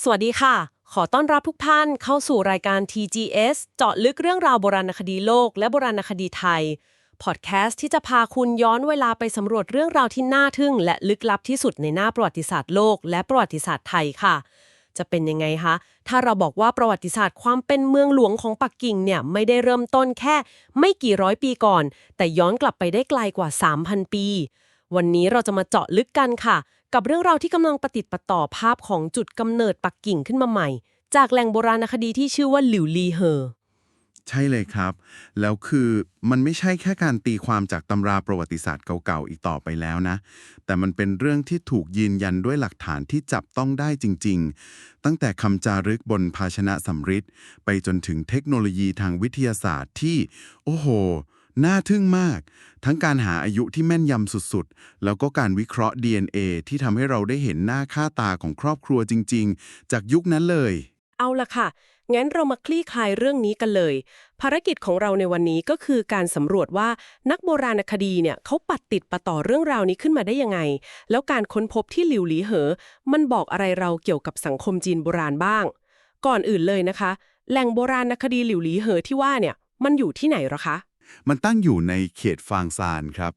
สวัสดีค่ะ ขอต้อนรับทุกท่านเข้าสู่รายการ TGS เจาะลึกเรื่องราวโบราณคดีโลกและโบราณคดีไทย พอดแคสต์ที่จะพาคุณย้อนเวลาไปสำรวจเรื่องราวที่น่าทึ่ง และลึกลับที่สุดในหน้าประวัติศาสตร์โลก และประวัติศาสตร์ไทยค่ะ จะเป็นยังไงคะ ถ้าเราบอกว่าประวัติศาสตร์ความเป็นเมืองหลวงของปักกิ่งเนี่ยไม่ได้เริ่มต้นแค่ ไม่กี่ร้อยปีก่อน แต่ย้อนกลับไปได้ไกลกว่า 3,000 ปีวันนี้เราจะมาเจาะลึกกันค่ะ กับเรื่องราวที่กำลังประติดประต่อภาพของจุดกำเนิดปักกิ่งขึ้นมาใหม่ จากแหล่งโบราณคดีที่ชื่อว่าหลิวลีเหอ ใช่เลยครับ แล้วคือมันไม่ใช่แค่การตีความจากตำราประวัติศาสตร์เก่าๆอีกต่อไปแล้วนะ แต่มันเป็นเรื่องที่ถูกยืนยันด้วยหลักฐานที่จับต้องได้จริง ๆ ตั้งแต่คำจารึกบนภาชนะสำริดไปจนถึงเทคโนโลยีทางวิทยาศาสตร์ที่ โอ้โห น่าทึ่งมาก ทั้งการหาอายุที่แม่นยำสุดๆ แล้วก็การวิเคราะห์ DNA ที่ทำให้เราได้เห็นหน้าค่าตาของครอบครัวจริง ๆ จากยุคนั้นเลย เอาละค่ะ งั้นเรามาคลี่คลายเรื่องนี้กันเลย ภารกิจของเราในวันนี้ก็คือการสำรวจว่านักโบราณคดีเนี่ยเขาปัดติดปะต่อเรื่องราวนี้ขึ้นมาได้ยังไง แล้วการค้นพบที่หลิวหลีเหอ มันบอกอะไรเราเกี่ยวกับสังคมจีนโบราณบ้าง ก่อนอื่นเลยนะคะ แหล่งโบราณคดีหลิวหลีเหอที่ว่าเนี่ยมันอยู่ที่ไหนหรอคะ มันตั้งอยู่ในเขตฟางซานครับ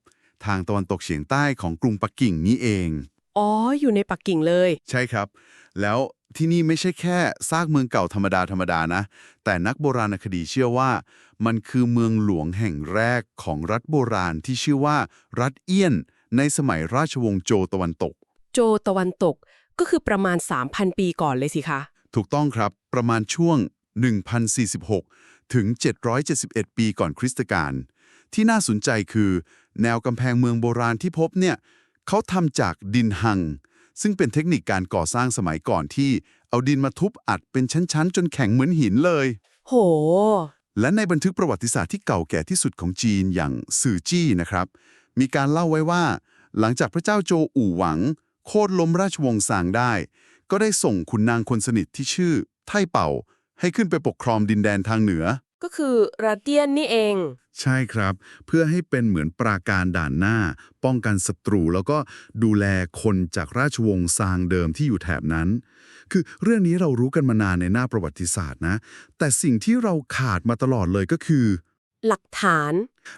ทางตะวันตกเฉียงใต้ของกรุงปักกิ่งนี้เอง อ๋อ อยู่ในปักกิ่งเลย ใช่ครับ แล้วที่นี่ไม่ใช่แค่ซากเมืองเก่าธรรมดาธรรมดานะ แต่นักโบราณคดีเชื่อว่า มันคือเมืองหลวงแห่งแรกของรัฐโบราณที่ชื่อว่า รัฐเอี้ยน ในสมัยราชวงศ์โจวตะวันตก โจตะวันตกก็คือประมาณ 3,000 ปีก่อนเลยสิคะ ถูกต้องครับ ประมาณช่วง 1046 ถึง 771 ปีก่อนคริสตกาลที่น่าสนใจคือ แนวกำแพงเมืองโบราณที่พบเนี่ยเขาทำจากดินหัง ซึ่งเป็นเทคนิคการก่อสร้างสมัยก่อนที่ เอาดินมาทุบอัดเป็นชั้น ๆ จนแข็งเหมือนหินเลย โห และในบันทึกประวัติศาสตร์ที่เก่าแก่ที่สุดของจีนอย่างสื่อจี้นะครับ มีการเล่าไว้ว่า หลังจากพระเจ้าโจวอู่หวัง โค่นล้มราชวงศ์ซางได้ ก็ได้ส่งขุนนางคนสนิทที่ชื่อไท่เป่า ให้ขึ้นไปปกครองดินแดนทางเหนือ ก็คือราเตียนนี่เอง ใช่ครับ เพื่อให้เป็นเหมือนปราการด่านหน้า ป้องกันศัตรู แล้วก็ดูแลคนจากราชวงศ์ซางเดิมที่อยู่แถบนั้น คือเรื่องนี้เรารู้กันมานานในหน้าประวัติศาสตร์นะ แต่สิ่งที่เราขาดมาตลอดเลยก็คือ หลักฐาน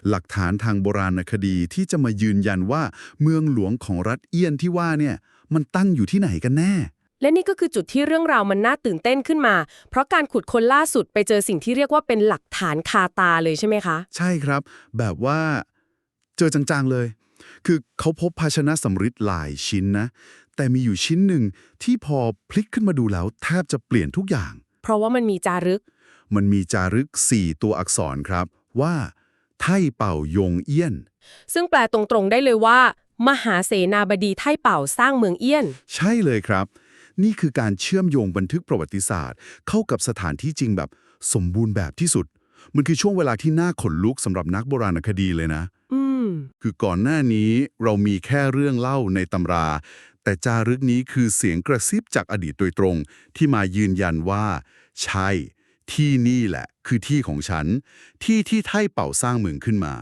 หลักฐานทางโบราณคดีที่จะมายืนยันว่าเมืองหลวงของรัฐเอี้ยนที่ว่าเนี่ยมันตั้งอยู่ที่ไหนกันแน่ และนี่ก็คือจุดที่เรื่องราวมันน่าตื่นเต้นขึ้นมา เพราะการขุดค้นล่าสุดไปเจอสิ่งที่เรียกว่าเป็นหลักฐานคาตาเลยใช่ไหมคะ ใช่ครับ แบบว่าเจอจังๆเลย คือเขาพบภาชนะสำริดหลายชิ้นนะ แต่มีอยู่ชิ้นหนึ่งที่พอพลิกขึ้นมาดูแล้วแทบจะเปลี่ยนทุกอย่าง เพราะว่ามันมีจารึก มันมีจารึก 4 ตัวอักษรครับว่า ไท่เป่ายงเอี้ยน ซึ่งแปลตรงๆได้เลยว่า มหาเสนาบดีไท่เป่าสร้างเมืองเอี้ยน ใช่เลยครับ นี่คือการเชื่อมโยงบันทึกประวัติศาสตร์ เข้ากับสถานที่จริงแบบสมบูรณ์แบบที่สุด มันคือช่วงเวลาที่น่าขนลุกสำหรับนักโบราณคดีเลยนะอืมคือก่อนหน้านี้เรามีแค่เรื่องเล่าในตำรา แต่จารึกนี้คือเสียงกระซิบจากอดีตโดยตรง ที่มายืนยันว่า ใช่ ที่นี่แหละ คือที่ของฉัน ที่ที่ไท่เป่าสร้างเมืองขึ้นมา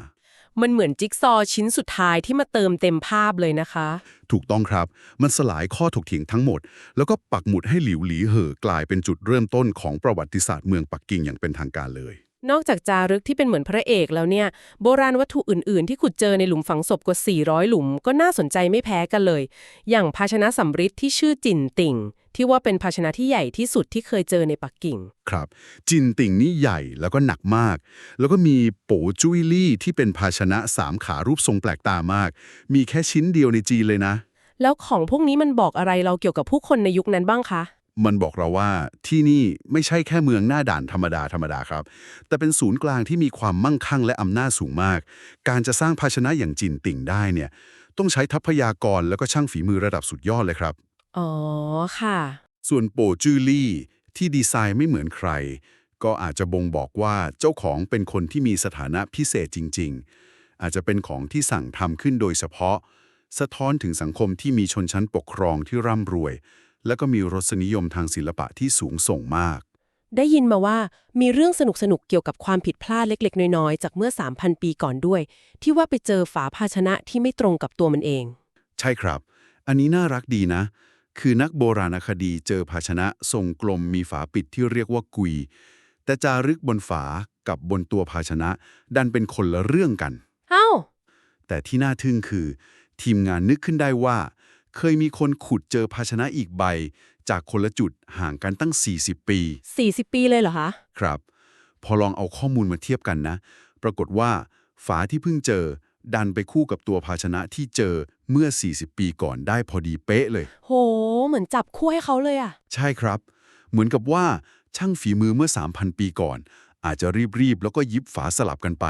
มันเหมือนจิ๊กซอว์ชิ้นสุดท้ายที่มาเติมเต็มภาพเลยนะคะ ถูกต้องครับ มันสลายข้อถกเถียงทั้งหมด แล้วก็ปักหมุดให้หลิวหลีเหอกลายเป็นจุดเริ่มต้นของประวัติศาสตร์เมืองปักกิ่งอย่างเป็นทางการเลย นอกจากจารึกที่เป็นเหมือนพระเอกแล้วเนี่ย โบราณวัตถุอื่นๆ ที่ขุดเจอในหลุมฝังศพกว่า 400 หลุม ก็น่าสนใจไม่แพ้กันเลย อย่างภาชนะสำริดที่ชื่อจินติ่ง ที่ว่าเป็นภาชนะที่ใหญ่ที่สุดที่เคยเจอในปักกิ่ง ครับ จินติ่งนี่ใหญ่แล้วก็หนักมาก แล้วก็มีโปจุยลี่ที่เป็นภาชนะสามขารูปทรงแปลกตามาก มีแค่ชิ้นเดียวในจีนเลยนะ แล้วของพวกนี้มันบอกอะไรเราเกี่ยวกับผู้คนในยุคนั้นบ้างคะ มันบอกเราว่าที่นี่ไม่ใช่แค่เมืองหน้าด่านธรรมดาธรรมดาครับ แต่เป็นศูนย์กลางที่มีความมั่งคั่งและอำนาจสูงมาก การจะสร้างภาชนะอย่างจินติ่งได้เนี่ยต้องใช้ทรัพยากรแล้วก็ช่างฝีมือระดับสุดยอดเลยครับ อ๋อค่ะ ส่วนโปจือลี่ที่ดีไซน์ไม่เหมือนใคร ก็อาจจะบ่งบอกว่าเจ้าของเป็นคนที่มีสถานะพิเศษจริง ๆ อาจจะเป็นของที่สั่งทำขึ้นโดยเฉพาะ สะท้อนถึงสังคมที่มีชนชั้นปกครองที่ร่ำรวย และก็มีรสนิยมทางศิลปะที่สูงส่งมาก ได้ยินมาว่ามีเรื่องสนุกๆเกี่ยวกับความผิดพลาดเล็ก ๆ น้อย ๆ จากเมื่อ 3,000 ปีก่อนด้วย ที่ว่าไปเจอฝาภาชนะที่ไม่ตรงกับตัวมันเอง ใช่ครับ อันนี้น่ารักดีนะ คือนักโบราณคดีเจอภาชนะทรงกลมมีฝาปิดที่เรียกว่ากุย แต่จารึกบนฝากับบนตัวภาชนะ ดันเป็นคนละเรื่องกัน เอ้า แต่ที่น่าทึ่งคือ ทีมงานนึกขึ้นได้ว่า เคยมีคนขุดเจอภาชนะอีกใบ จากคนละจุดห่างกันตั้ง 40 ปี 40 ปีเลยเหรอคะ ครับ พอลองเอาข้อมูลมาเทียบกันนะ ปรากฏว่า ฝาที่เพิ่งเจอ ดันไปคู่กับตัวภาชนะที่เจอ เมื่อ 40 ปีก่อนได้พอดีเป๊ะเลย โห เหมือนจับคู่ให้เขาเลยอะใช่ครับ เหมือนกับว่าช่างฝีมือเมื่อ 3,000 ปีก่อน อาจจะรีบๆ แล้วก็ยิบฝาสลับกันไป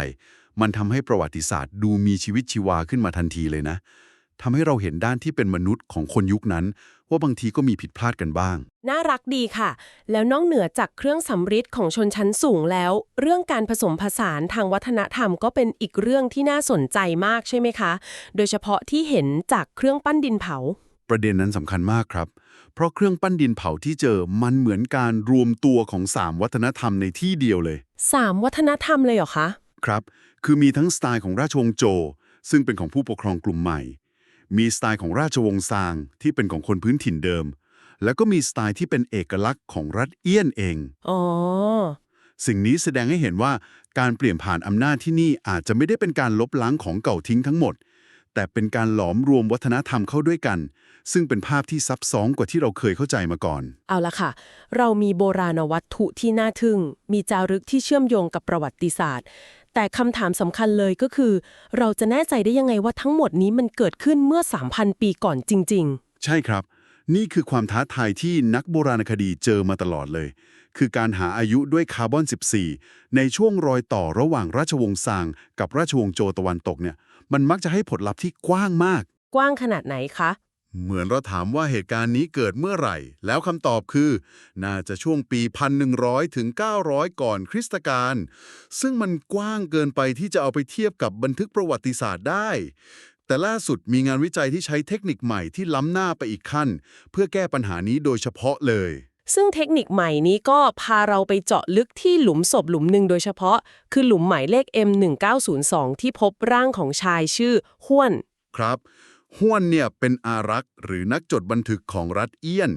มันทำให้ประวัติศาสตร์ดูมีชีวิตชีวาขึ้นมาทันทีเลยนะทำให้เราเห็นด้านที่เป็นมนุษย์ของคนยุคนั้น ว่าบางทีก็มีผิดพลาดกันบ้าง น่ารักดีค่ะ แล้วนอกเหนือจากเครื่องสำริดของชนชั้นสูงแล้ว เรื่องการผสมผสานทางวัฒนธรรมก็เป็นอีกเรื่องที่น่าสนใจมากใช่ไหมคะ โดยเฉพาะที่เห็นจากเครื่องปั้นดินเผา ประเด็นนั้นสำคัญมากครับ เพราะเครื่องปั้นดินเผาที่เจอมันเหมือนการรวมตัวของสามวัฒนธรรมในที่เดียวเลยสามวัฒนธรรมเลยเหรอคะ ครับ คือมีทั้งสไตล์ของราชวงศ์โจวซึ่งเป็นของผู้ปกครองกลุ่มใหม่ มีสไตล์ของราชวงศ์ซางที่เป็นของคนพื้นถิ่นเดิม แล้วก็มีสไตล์ที่เป็นเอกลักษณ์ของรัฐเอี้ยนเอง อ๋อ สิ่งนี้แสดงให้เห็นว่าการเปลี่ยนผ่านอำนาจที่นี่อาจจะไม่ได้เป็นการลบล้างของเก่าทิ้งทั้งหมด แต่เป็นการหลอมรวมวัฒนธรรมเข้าด้วยกัน ซึ่งเป็นภาพที่ซับซ้อนกว่าที่เราเคยเข้าใจมาก่อน เอาละค่ะ เรามีโบราณวัตถุที่น่าทึ่ง มีจารึกที่เชื่อมโยงกับประวัติศาสตร์ แต่คำถามสำคัญเลยก็คือ เราจะแน่ใจได้ยังไงว่าทั้งหมดนี้มันเกิดขึ้นเมื่อ 3,000 ปีก่อนจริงใช่ครับ นี่คือความท้าทายที่นักโบราณคดีเจอมาตลอดเลย คือการหาอายุด้วยคาร์บอน 14 ในช่วงรอยต่อระหว่างราชวงศ์ซาง กับราชวงศ์โจวตะวันตกเนี่ย มันมักจะให้ผลลัพธ์ที่กว้างมากๆกว้างขนาดไหนคะ เหมือนเราถามว่าเหตุการณ์นี้เกิดเมื่อไหร่ แล้วคำตอบคือ น่าจะช่วงปี 1,100 ถึง 900 ก่อนคริสตกาลซึ่งมันกว้างเกินไปที่จะเอาไปเทียบกับบันทึกประวัติศาสตร์ได้ แต่ล่าสุดมีงานวิจัยที่ใช้เทคนิคใหม่ที่ล้ำหน้าไปอีกขั้น เพื่อแก้ปัญหานี้โดยเฉพาะเลยซึ่งเทคนิคใหม่นี้ก็พาเราไปเจาะลึกที่หลุมศพหลุมหนึ่งโดยเฉพาะ คือหลุมหมายเลข M1902 ที่พบร่างของชายชื่อห้วน ครับ ห้วนเนี่ยเป็นอารักษ์หรือนักจดบันทึกของรัฐเอี้ยน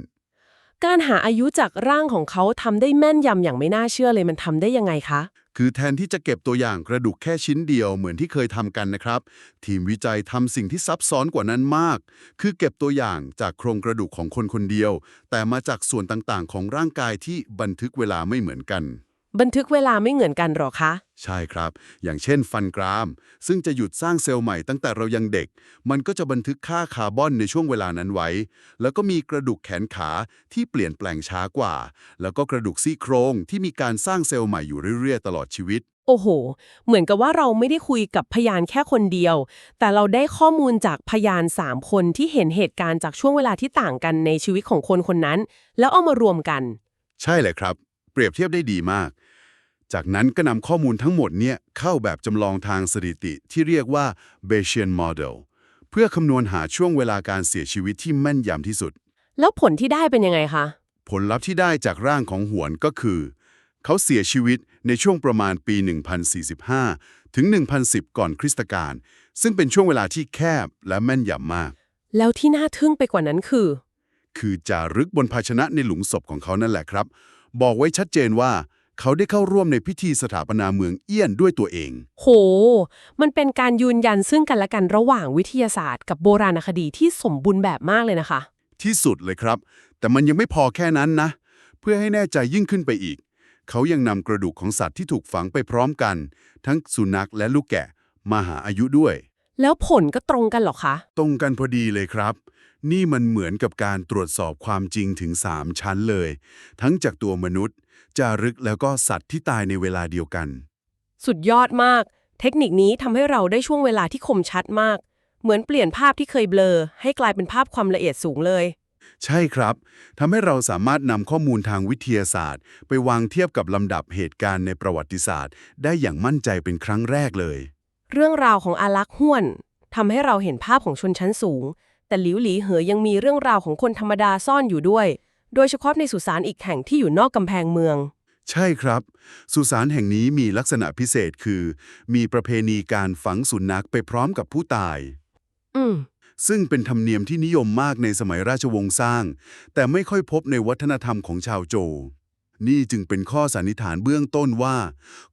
การหาอายุจากร่างของเขาทำได้แม่นยำอย่างไม่น่าเชื่อเลยมันทำได้ยังไงคะ คือแทนที่จะเก็บตัวอย่างกระดูกแค่ชิ้นเดียวเหมือนที่เคยทำกันนะครับ ทีมวิจัยทำสิ่งที่ซับซ้อนกว่านั้นมาก คือเก็บตัวอย่างจากโครงกระดูกของคนคนเดียว แต่มาจากส่วนต่างๆ ของร่างกายที่บันทึกเวลาไม่เหมือนกัน บันทึกเวลาไม่เหมือนกันหรอคะ ใช่ครับ อย่างเช่นฟันกราม ซึ่งจะหยุดสร้างเซลล์ใหม่ตั้งแต่เรายังเด็ก มันก็จะบันทึกค่าคาร์บอนในช่วงเวลานั้นไว้ แล้วก็มีกระดูกแขนขาที่เปลี่ยนแปลงช้ากว่า แล้วก็กระดูกซี่โครงที่มีการสร้างเซลล์ใหม่อยู่เรื่อยๆ ตลอดชีวิต โอ้โห เหมือนกับว่าเราไม่ได้คุยกับพยานแค่คนเดียว แต่เราได้ข้อมูลจากพยาน 3 คนที่เห็นเหตุการณ์จากช่วงเวลาที่ต่างกันในชีวิตของคนคนนั้น แล้วเอามารวมกัน ใช่เลยครับ เปรียบเทียบได้ดีมาก จากนั้นก็นำข้อมูลทั้งหมดเนี่ยเข้าแบบจำลองทางสถิติที่เรียกว่า Bayesian Model เพื่อคำนวณหาช่วงเวลาการเสียชีวิตที่แม่นยำที่สุด แล้วผลที่ได้เป็นยังไงคะ ผลลัพธ์ที่ได้จากร่างของหวนก็คือ เขาเสียชีวิตในช่วงประมาณปี 1045 ถึง 1010 ก่อนคริสตกาลซึ่งเป็นช่วงเวลาที่แคบและแม่นยำมาก แล้วที่น่าทึ่งไปกว่านั้นคือ คือจารึกบนภาชนะในหลุมศพของเขานั่นแหละครับ บอกไว้ชัดเจนว่า เขาได้เข้าร่วมในพิธีสถาปนาเมืองเอี้ยนด้วยตัวเอง โห มันเป็นการยืนยันซึ่งกันและกันระหว่างวิทยาศาสตร์ กับโบราณคดีที่สมบูรณ์แบบมากเลยนะคะ ที่สุดเลยครับ แต่มันยังไม่พอแค่นั้นนะ เพื่อให้แน่ใจยิ่งขึ้นไปอีก เขายังนำกระดูกของสัตว์ที่ถูกฝังไปพร้อมกัน ทั้งสุนัขและลูกแกะมาหาอายุด้วย แล้วผลก็ตรงกันเหรอคะ ตรงกันพอดีเลยครับ นี่มันเหมือนกับการตรวจสอบความจริงถึง 3 ชั้นเลย ทั้งจากตัวมนุษย์ จารึกแล้วก็สัตว์ที่ตายในเวลาเดียวกัน สุดยอดมาก เทคนิคนี้ทำให้เราได้ช่วงเวลาที่คมชัดมาก เหมือนเปลี่ยนภาพที่เคยเบลอ ให้กลายเป็นภาพความละเอียดสูงเลย ใช่ครับทำให้เราสามารถนำข้อมูลทางวิทยาศาสตร์ ไปวางเทียบกับลำดับเหตุการณ์ในประวัติศาสตร์ ได้อย่างมั่นใจเป็นครั้งแรกเลย เรื่องราวของอารักษ์ห้วนทำให้เราเห็นภาพของชนชั้นสูง แต่หลิวหลีเหอยังมีเรื่องราวของคนธรรมดาซ่อนอยู่ด้วย โดยเฉพาะในสุสานอีกแห่งที่อยู่นอกกำแพงเมือง ใช่ครับ สุสานแห่งนี้มีลักษณะพิเศษคือ มีประเพณีการฝังสุนัขไปพร้อมกับผู้ตาย อืม ซึ่งเป็นธรรมเนียมที่นิยมมากในสมัยราชวงศ์สร้าง แต่ไม่ค่อยพบในวัฒนธรรมของชาวโจวนี่จึงเป็นข้อสันนิษฐานเบื้องต้นว่า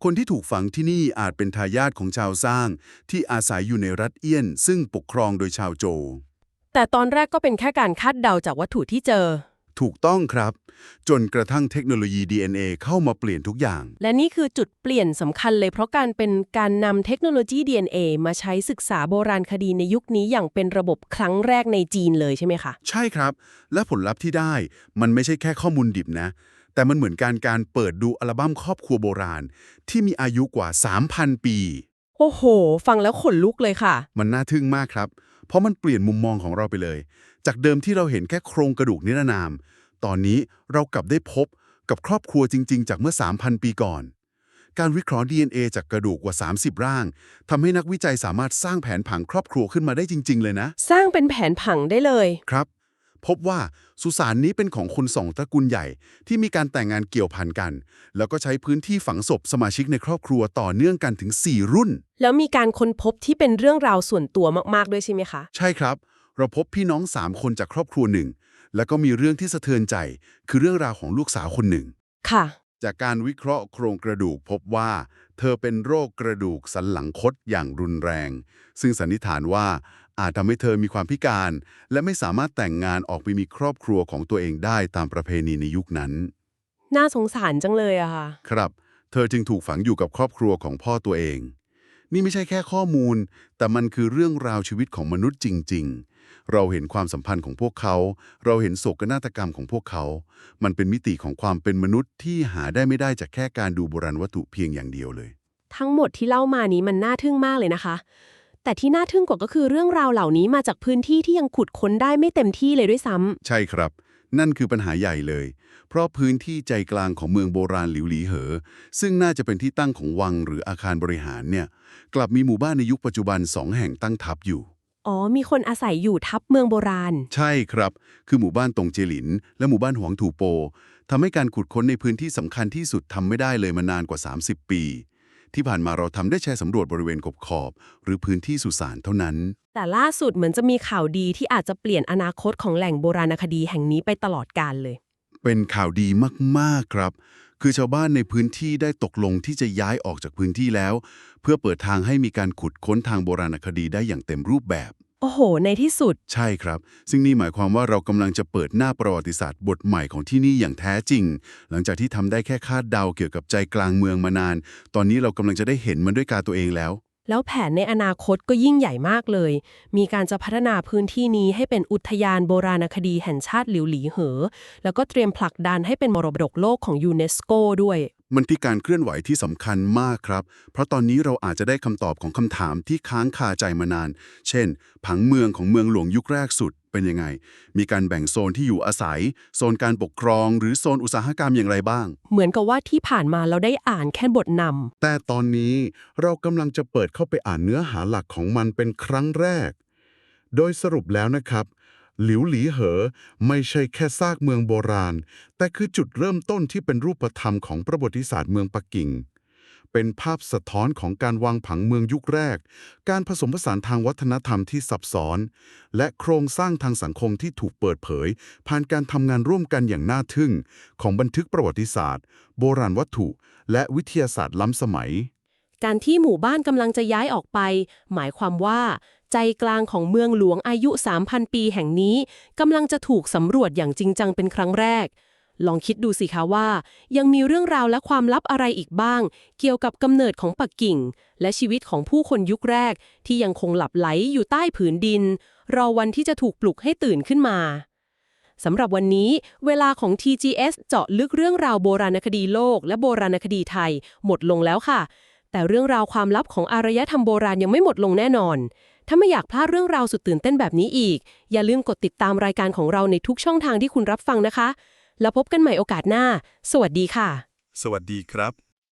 คนที่ถูกฝังที่นี่อาจเป็นทายาทของชาวสร้าง ที่อาศัยอยู่ในรัฐเอี้ยน ซึ่งปกครองโดยชาวโจว แต่ตอนแรกก็เป็นแค่การคาดเดาจากวัตถุที่เจอ ถูกต้องครับ จนกระทั่งเทคโนโลยี DNA เข้ามาเปลี่ยนทุกอย่าง และนี่คือจุดเปลี่ยนสำคัญเลยเพราะการเป็นการนำเทคโนโลยี DNA มาใช้ศึกษาโบราณคดีในยุคนี้อย่างเป็นระบบครั้งแรกในจีนเลยใช่ไหมคะ ใช่ครับ และผลลัพธ์ที่ได้มันไม่ใช่แค่ข้อมูลดิบนะ แต่มันเหมือนการการเปิดดูอัลบั้มครอบครัวโบราณ ที่มีอายุกว่า 3,000 ปี โอ้โห ฟังแล้วขนลุกเลยค่ะ มันน่าทึ่งมากครับ เพราะมันเปลี่ยนมุมมองของเราไปเลย จากเดิมที่เราเห็นแค่โครงกระดูกนิรนาม ตอนนี้เรากลับได้พบกับครอบครัวจริง ๆ จากเมื่อ 3,000 ปีก่อน การวิเคราะห์ DNA จากกระดูกกว่า 30 ร่างทำให้นักวิจัยสามารถสร้างแผนผังครอบครัวขึ้นมาได้จริง ๆ เลยนะ สร้างเป็นแผนผังได้เลย ครับ พบว่าสุสานนี้เป็นของคนสองตระกูลใหญ่ ที่มีการแต่งงานเกี่ยวพันกัน แล้วก็ใช้พื้นที่ฝังศพสมาชิกในครอบครัวต่อเนื่องกันถึง 4 รุ่น แล้วมีการค้นพบที่เป็นเรื่องราวส่วนตัวมากๆด้วยใช่ไหมคะ ใช่ครับ เราพบพี่น้อง 3 คนจากครอบครัวหนึ่งแล้วก็มีเรื่องที่สะเทือนใจ คือเรื่องราวของลูกสาวคนหนึ่ง ค่ะ จากการวิเคราะห์โครงกระดูกพบว่า เธอเป็นโรคกระดูกสันหลังคดอย่างรุนแรง ซึ่งสันนิษฐานว่าอาจทำให้เธอมีความพิการ และไม่สามารถแต่งงานออกไปมีครอบครัวของตัวเองได้ตามประเพณีในยุคนั้น น่าสงสารจังเลยอะค่ะ ครับ เธอจึงถูกฝังอยู่กับครอบครัวของพ่อตัวเอง นี่ไม่ใช่แค่ข้อมูล แต่มันคือเรื่องราวชีวิตของมนุษย์จริง ๆ เราเห็นความสัมพันธ์ของพวกเขา เราเห็นโศกนาฏกรรมของพวกเขา มันเป็นมิติของความเป็นมนุษย์ที่หาได้ไม่ได้จากแค่การดูโบราณวัตถุเพียงอย่างเดียวเลย ทั้งหมดที่เล่ามานี้มันน่าทึ่งมากเลยนะคะ แต่ที่น่าทึ่งกว่าก็คือเรื่องราวเหล่านี้มาจากพื้นที่ที่ยังขุดค้นได้ไม่เต็มที่เลยด้วยซ้ำใช่ครับ นั่นคือปัญหาใหญ่เลย เพราะพื้นที่ใจกลางของเมืองโบราณหลิวหลีเหอ ซึ่งน่าจะเป็นที่ตั้งของวังหรืออาคารบริหารเนี่ย กลับมีหมู่บ้านในยุคปัจจุบันสองแห่งตั้งทับอยู่ อ๋อ มีคนอาศัยอยู่ทับเมืองโบราณ ใช่ครับ คือหมู่บ้านตงเจหลิน และหมู่บ้านหวงถูโปทำให้การขุดค้นในพื้นที่สำคัญที่สุดทำไม่ได้เลยมานานกว่า 30 ปี ที่ผ่านมาเราทำได้แค่สำรวจบริเวณขอบขอบๆหรือพื้นที่สุสานเท่านั้น แต่ล่าสุดเหมือนจะมีข่าวดีที่อาจจะเปลี่ยนอนาคตของแหล่งโบราณคดีแห่งนี้ไปตลอดกาลเลย เป็นข่าวดีมากๆครับ คือชาวบ้านในพื้นที่ได้ตกลงที่จะย้ายออกจากพื้นที่แล้ว เพื่อเปิดทางให้มีการขุดค้นทางโบราณคดีได้อย่างเต็มรูปแบบ โอ้โห ในที่สุด ใช่ครับ ซึ่งนี่หมายความว่าเรากำลังจะเปิดหน้าประวัติศาสตร์บทใหม่ของที่นี่อย่างแท้จริง หลังจากที่ทำได้แค่คาดเดาเกี่ยวกับใจกลางเมืองมานาน ตอนนี้เรากำลังจะได้เห็นมันด้วยกาตัวเองแล้ว แล้วแผนในอนาคตก็ยิ่งใหญ่มากเลย มีการจะพัฒนาพื้นที่นี้ให้เป็นอุทยานโบราณคดีแห่งชาติหลิวหลีเหอ แล้วก็เตรียมผลักดันให้เป็นมรดกโลกของยูเนสโกด้วย มันคือการเคลื่อนไหวที่สำคัญมากครับ เพราะตอนนี้เราอาจจะได้คำตอบของคำถามที่ค้างคาใจมานาน เช่น ผังเมืองของเมืองหลวงยุคแรกสุดเป็นยังไง มีการแบ่งโซนที่อยู่อาศัย โซนการปกครอง หรือโซนอุตสาหกรรมอย่างไรบ้าง เหมือนกับว่าที่ผ่านมาเราได้อ่านแค่บทนำแต่ตอนนี้เรากำลังจะเปิดเข้าไปอ่านเนื้อหาหลักของมันเป็นครั้งแรก โดยสรุปแล้วนะครับ หลิวหลีเหอ ไม่ใช่แค่ซากเมืองโบราณ แต่คือจุดเริ่มต้นที่เป็นรูปธรรมของประวัติศาสตร์เมืองปักกิ่ง เป็นภาพสะท้อนของการวางผังเมืองยุคแรก การผสมผสานทางวัฒนธรรมที่ซับซ้อน และโครงสร้างทางสังคมที่ถูกเปิดเผย ผ่านการทำงานร่วมกันอย่างน่าทึ่ง ของบันทึกประวัติศาสตร์ โบราณวัตถุ และวิทยาศาสตร์ล้ำสมัยการที่หมู่บ้านกำลังจะย้ายออกไป หมายความว่า ใจกลางของเมืองหลวงอายุ 3,000 ปีแห่งนี้กำลังจะถูกสำรวจอย่างจริงจังเป็นครั้งแรก ลองคิดดูสิคะว่า ยังมีเรื่องราวและความลับอะไรอีกบ้าง เกี่ยวกับกำเนิดของปักกิ่ง และชีวิตของผู้คนยุคแรก ที่ยังคงหลับไหลอยู่ใต้ผืนดิน รอวันที่จะถูกปลุกให้ตื่นขึ้นมาสำหรับวันนี้ เวลาของ TGS เจาะลึกเรื่องราวโบราณคดีโลก และโบราณคดีไทย หมดลงแล้วค่ะ แต่เรื่องราวความลับของอารยธรรมโบราณยังไม่หมดลงแน่นอน ถ้าไม่อยากพลาดเรื่องราวสุดตื่นเต้นแบบนี้อีก อย่าลืมกดติดตามรายการของเราในทุกช่องทางที่คุณรับฟังนะคะ แล้วพบกันใหม่โอกาสหน้า สวัสดีค่ะ สวัสดีครับ